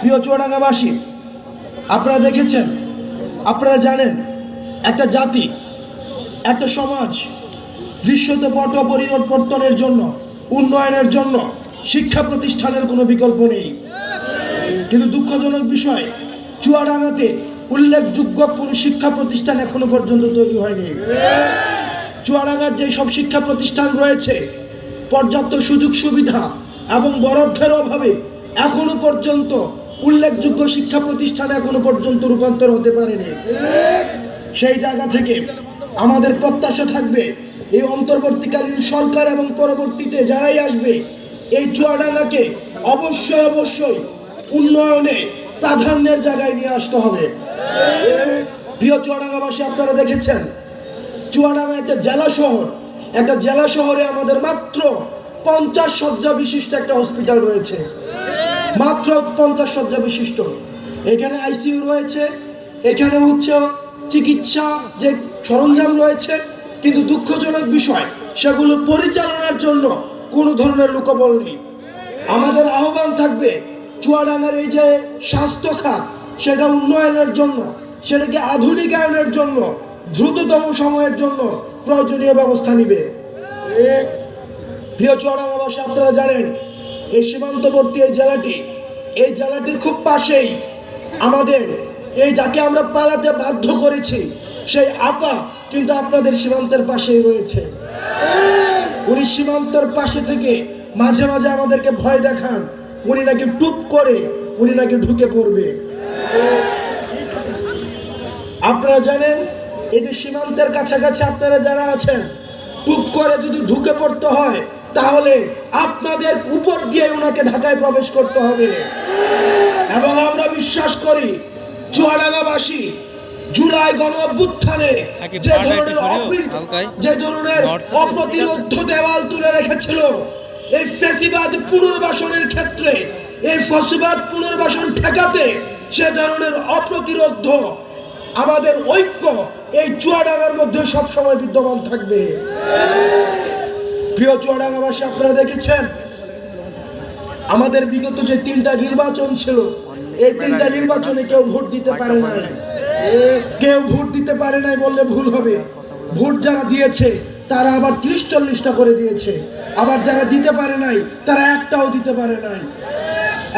প্রিয় চুয়াডাঙ্গাবাসী, আপনারা দেখেছেন, আপনারা জানেন, একটা জাতি, একটা সমাজ দৃশ্যত পট পরিবর্তনের জন্য, উন্নয়নের জন্য, শিক্ষা প্রতিষ্ঠানের কোনো বিকল্প নেই। কিন্তু দুঃখজনক বিষয়, চুয়াডাঙ্গাতে উল্লেখযোগ্য কোনো শিক্ষা প্রতিষ্ঠান এখনও পর্যন্ত তৈরি হয়নি। চুয়াডাঙ্গার যে সব শিক্ষা প্রতিষ্ঠান রয়েছে, পর্যাপ্ত সুযোগ সুবিধা এবং বরাদ্দের অভাবে এখনও পর্যন্ত উল্লেখযোগ্য শিক্ষা প্রতিষ্ঠান এখনও পর্যন্ত রূপান্তর হতে পারেনি। সেই জায়গা থেকে আমাদের প্রত্যাশা থাকবে, এই অন্তর্বর্তীকালীন সরকার এবং পরবর্তীতে যারাই আসবে, এই চুয়াডাঙ্গাকে অবশ্যই অবশ্যই উন্নয়নে প্রাধান্যের জায়গায় নিয়ে আসতে হবে। প্রিয় চুয়াডাঙ্গাবাসী, আপনারা দেখেছেন, চুয়াডাঙ্গা একটা জেলা শহর। একটা জেলা শহরে আমাদের মাত্র পঞ্চাশ শয্যা বিশিষ্ট একটা হসপিটাল রয়েছে। মাত্র পঞ্চাশ শয্যা বিশিষ্ট। এখানে আইসিইউ রয়েছে, এখানে হচ্ছে চিকিৎসা যে সরঞ্জাম রয়েছে, কিন্তু দুঃখজনক বিষয়, সেগুলো পরিচালনার জন্য কোনো ধরনের লোকবল নেই। আমাদের আহ্বান থাকবে চুয়াডাঙ্গার এই যে স্বাস্থ্য খাত, সেটা উন্নয়নের জন্য, সেটাকে আধুনিকায়নের জন্য, দ্রুততম সময়ের জন্য প্রয়োজনীয় ব্যবস্থা নিবে। প্রিয় চুয়াডাঙ্গাবাসী আপনারা জানেন এই সীমান্তবর্তী এই জেলাটি, এই জেলাটির খুব পাশেই আমাদের, এই যাকে আমরা পালাতে বাধ্য করেছি, সেই আপা কিন্তু আপনাদের সীমান্তের পাশেই রয়েছে। উনি সীমান্তের পাশে থেকে মাঝে মাঝে আমাদেরকে ভয় দেখান। উনি নাকি টুপ করে, উনি নাকি ঢুকে পড়বে। আপনারা জানেন, এই যে সীমান্তের কাছাকাছি আপনারা যারা আছেন, টুপ করে যদি ঢুকে পড়তে হয় তাহলে আপনাদের উপর দিয়ে ওনাকে ঢাকায় প্রবেশ করতে হবে। এবং আমরা বিশ্বাস করি চুয়াডাঙ্গাবাসী জুলাই গণ অভ্যুত্থানে যে ধরনের যে ধরনের অপ্রতিরোধ দেওয়াল তুলে রেখেছিল এই ফেসিবাদ পুনর্বাসনের ক্ষেত্রে এই ফসিবাদ পুনর্বাসন ঠেকাতে সে ধরনের অপ্রতিরোধ আমাদের ঐক্য এই চুয়াডাঙ্গার মধ্যে সবসময় বিদ্যমান থাকবে। প্রিয় চুয়াডাঙ্গাবাসী আপনারা দেখেছেন? আমাদের বিগত যে তিনটা নির্বাচন ছিল, এই তিনটা নির্বাচনে কেউ ভোট দিতে পারে নাই। কেউ ভোট দিতে পারে নাই বললে ভুল হবে। ভোট যারা দিয়েছে, তারা আবার ত্রিশ চল্লিশটা করে দিয়েছে। আবার যারা দিতে পারে নাই, তারা একটাও দিতে পারে নাই।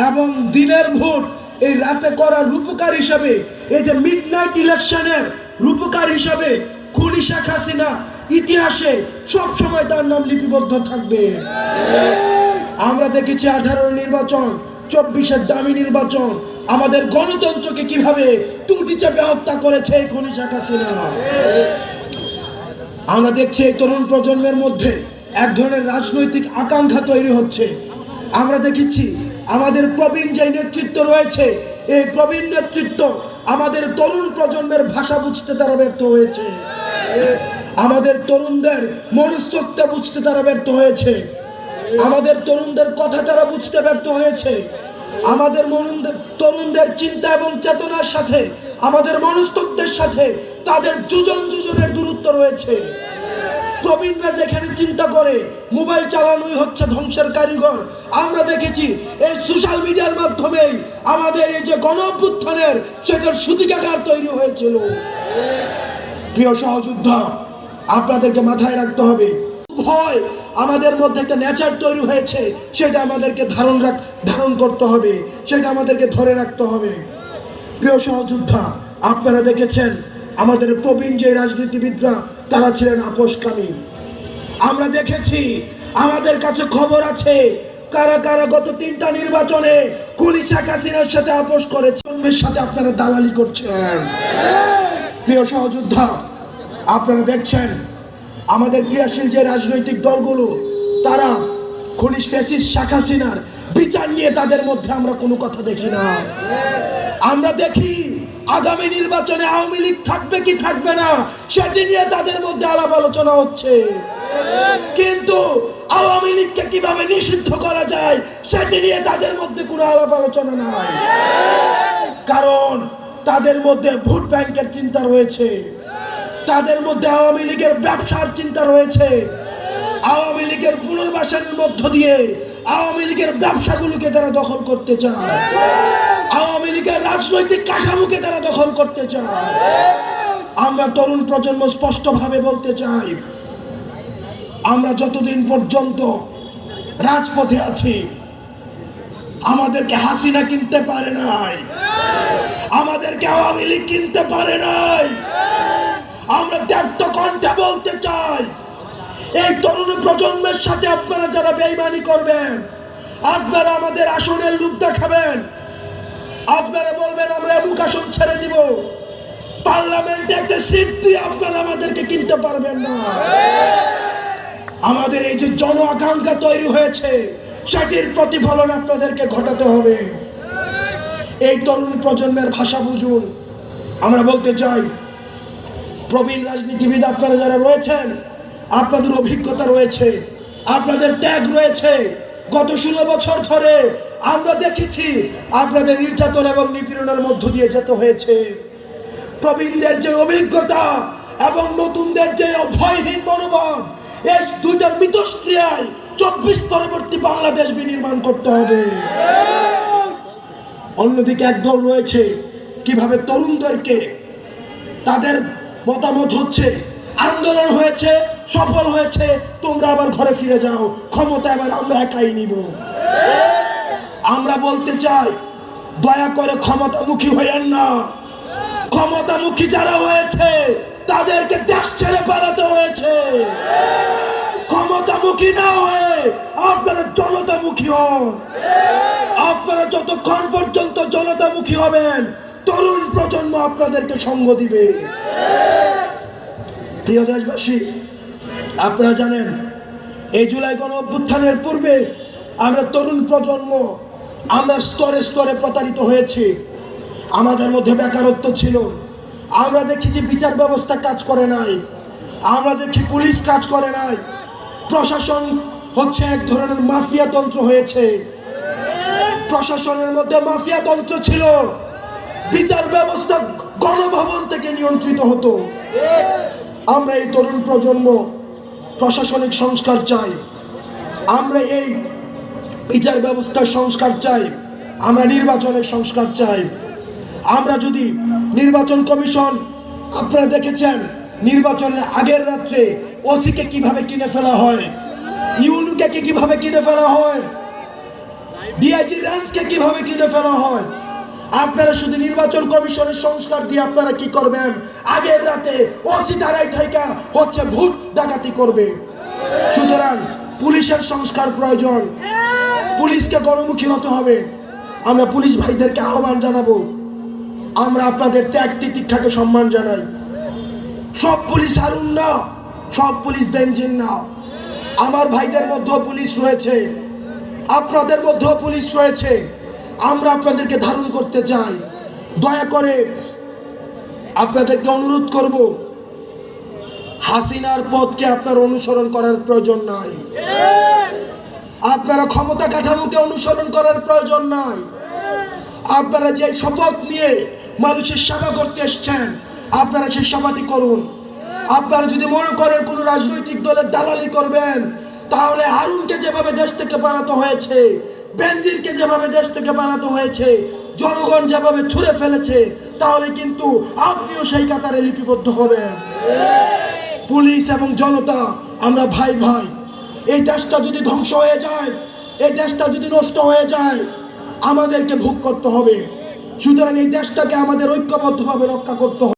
এবং দিনের ভোট, এই রাতে করা রূপকার হিসাবে, এই যে মিড নাইট ইলেকশনের রূপকার হিসাবে, খুনি শেখ হাসিনা ইতিহাসে সব সময় তার নাম লিপিবদ্ধ থাকবে। আমরা দেখেছি আঠারো নির্বাচন, চব্বিশের দামি নির্বাচন। আমাদের গণতন্ত্রকে কীভাবে টুটি চেপে হত্যা করেছে এই খনি আমরা দেখছি এই তরুণ প্রজন্মের মধ্যে এক ধরনের রাজনৈতিক আকাঙ্ক্ষা তৈরি হচ্ছে। আমরা দেখেছি আমাদের প্রবীণ যে নেতৃত্ব রয়েছে, এই প্রবীণ নেতৃত্ব আমাদের তরুণ প্রজন্মের ভাষা বুঝতে তারা ব্যর্থ হয়েছে। আমাদের তরুণদের মনস্তত্ব বুঝতে তারা ব্যর্থ হয়েছে। আমাদের তরুণদের কথা তারা বুঝতে ব্যর্থ হয়েছে। আমাদের তরুণদের চিন্তা এবং চেতনার সাথে, আমাদের মনস্তত্বের সাথে তাদের যুজন যুজনের দূরত্ব রয়েছে। প্রবীণরা যেখানে চিন্তা করে, মোবাইল চালানোই হচ্ছে ধ্বংসের কারিগর। আমরা দেখেছি এই সোশ্যাল মিডিয়ার মাধ্যমেই আমাদের এই যে গণ সেটার সুতিকাগার তৈরি হয়েছিল। প্রিয় সহযোদ্ধা আপনাদেরকে মাথায় রাখতে হবে। ভয় আমাদের মধ্যে একটা নেচার তৈরি হয়েছে, সেটা আমাদেরকে ধারণ রাখ, ধারণ করতে হবে, সেটা আমাদেরকে ধরে রাখতে হবে। প্রিয় সহযোদ্ধা, আপনারা দেখেছেন, আমাদের প্রবীণ যে রাজনীতিবিদরা, তারা ছিলেন আপোষকামী। আমরা দেখেছি, আমাদের কাছে খবর আছে, কারা কারা গত তিনটা নির্বাচনে কুলি শেখ হাসিনার সাথে আপোষ করেছে সাথে আপনারা দালালি করছেন। প্রিয় সহযোদ্ধা আপনারা দেখছেন, আমাদের ক্রিয়াশীল যে রাজনৈতিক দলগুলো, তারা খনিজ ফেসিস শেখ হাসিনার বিচার নিয়ে তাদের মধ্যে আমরা কোনো কথা দেখি না। আমরা দেখি আগামী নির্বাচনে আওয়ামী লীগ থাকবে কি থাকবে না, সেটি নিয়ে তাদের মধ্যে আলাপ আলোচনা হচ্ছে। কিন্তু আওয়ামী লীগকে কীভাবে নিষিদ্ধ করা যায়, সেটি নিয়ে তাদের মধ্যে কোনো আলাপ আলোচনা নাই। কারণ তাদের মধ্যে ভোট ব্যাংকের চিন্তা রয়েছে। তাদের মধ্যে আওয়ামী লীগের ব্যবসার চিন্তা রয়েছে। আওয়ামী লীগের পুনর্বাসনের মধ্য দিয়ে আওয়ামী লীগের ব্যবসাগুলোকে তারা দখল করতে চায়। আওয়ামী লীগের রাজনৈতিক কাঠামোকে তারা দখল করতে চায়। আমরা তরুণ প্রজন্ম স্পষ্টভাবে বলতে চাই, আমরা যতদিন পর্যন্ত রাজপথে আছি, আমাদেরকে হাসিনা কিনতে পারে নাই। আমাদেরকে আওয়ামী লীগ কিনতে পারে নাই। আমরা ব্যক্ত কণ্ঠে বলতে চাই, এই তরুণ প্রজন্মের সাথে আপনারা যারা বেইমানি করবেন, আপনারা আমাদের আসনের লোক দেখাবেন। আপনারা বলবেন, আমরা এমুক আসন ছেড়ে দিব। পার্লামেন্টে একটা সিট দিয়ে আপনারা আমাদেরকে কিনতে পারবেন না। আমাদের এই যে জন আকাঙ্ক্ষা তৈরি হয়েছে, সেটির প্রতিফলন আপনাদেরকে ঘটাতে হবে। এই তরুণ প্রজন্মের ভাষা বুঝুন। আমরা বলতে চাই প্রবীণ রাজনীতিবিদ আপনারা যারা রয়েছেন, আপনাদের অভিজ্ঞতা রয়েছে, আপনাদের ত্যাগ রয়েছে। গত ষোলো বছর ধরে আমরা দেখেছি আপনাদের নির্যাতন এবং নিপীড়নের মধ্য দিয়ে যেতে হয়েছে। প্রবীণদের যে অভিজ্ঞতা এবং নতুনদের যে ভয়হীন মনোভাব, এই দুইটার মিতস্ক্রিয়ায় চব্বিশ পরবর্তী বাংলাদেশ বিনির্মাণ করতে হবে। অন্যদিকে একদল রয়েছে, কীভাবে তরুণদেরকে তাদের মতামত হচ্ছে, আন্দোলন হয়েছে, সফল হয়েছে, তোমরা আবার ঘরে ফিরে যাও, ক্ষমতা এবার আমরা একাই নিব। আমরা বলতে চাই, দয়া করে ক্ষমতামুখী হইয়েন না। ক্ষমতামুখী যারা হয়েছে, তাদেরকে দেশ ছেড়ে পালাতে হয়েছে। ক্ষমতামুখী না হয়ে আপনারা জনতামুখী হন। আপনারা যতক্ষণ পর্যন্ত জনতামুখী হবেন তরুণ প্রজন্ম আপনাদেরকে সঙ্গ দিবে। প্রিয় দেশবাসী, আপনারা জানেন, এই জুলাই গণ অভ্যুত্থানের পূর্বে আমরা তরুণ প্রজন্ম, আমরা স্তরে স্তরে প্রতারিত হয়েছি। আমাদের মধ্যে বেকারত্ব ছিল। আমরা দেখি যে বিচার ব্যবস্থা কাজ করে নাই। আমরা দেখি পুলিশ কাজ করে নাই। প্রশাসন হচ্ছে এক ধরনের মাফিয়া তন্ত্র হয়েছে। প্রশাসনের মধ্যে মাফিয়া তন্ত্র ছিল। বিচার ব্যবস্থা গণভবন থেকে নিয়ন্ত্রিত হতো। আমরা এই তরুণ প্রজন্ম প্রশাসনিক সংস্কার চাই। আমরা এই বিচার ব্যবস্থার সংস্কার চাই। আমরা নির্বাচনের সংস্কার চাই। আমরা যদি নির্বাচন কমিশন, আপনারা দেখেছেন, নির্বাচনের আগের রাত্রে ওসিকে কীভাবে কিনে ফেলা হয়, ইউনুকে কীভাবে কিনে ফেলা হয়, ডিআইজি রেঞ্জকে কীভাবে কিনে ফেলা হয় আপনারা শুধু নির্বাচন কমিশনের সংস্কার দিয়ে আপনারা কি করবেন? আগের রাতে ওসি দাঁড়াই থাইকা হচ্ছে ভোট ডাকাতি করবে। সুতরাং পুলিশের সংস্কার প্রয়োজন। পুলিশকে গণমুখী হতে হবে। আমরা পুলিশ ভাইদেরকে আহ্বান জানাব। আমরা আপনাদের ত্যাগ তিতিক্ষাকে সম্মান জানাই। সব পুলিশ হারুন না, সব পুলিশ বেঞ্জিন না। আমার ভাইদের মধ্যেও পুলিশ রয়েছে। আপনাদের মধ্যেও পুলিশ রয়েছে। আমরা আপনাদেরকে ধারণ করতে চাই। দয়া করে আপনাদেরকে অনুরোধ করব, হাসিনার পথকে আপনার অনুসরণ করার প্রয়োজন নাই। আপনারা ক্ষমতা কাঠামোকে অনুসরণ করার প্রয়োজন নাই। আপনারা যে শপথ নিয়ে মানুষের সেবা করতে এসছেন, আপনারা সেই সেবাটি করুন। আপনারা যদি মনে করেন কোনো রাজনৈতিক দলের দালালি করবেন, তাহলে আরুনকে যেভাবে দেশ থেকে পালাতে হয়েছে বেনজিরকে যেভাবে দেশ থেকে পালাতে হয়েছে, জনগণ যেভাবে ছুঁড়ে ফেলেছে, তাহলে কিন্তু আপনিও সেই কাতারে লিপিবদ্ধ হবেন। পুলিশ এবং জনতা, আমরা ভাই ভাই, এই দেশটা যদি ধ্বংস হয়ে যায়, এই দেশটা যদি নষ্ট হয়ে যায়, আমাদেরকে ভোগ করতে হবে। সুতরাং এই দেশটাকে আমাদের ঐক্যবদ্ধভাবে রক্ষা করতে হবে।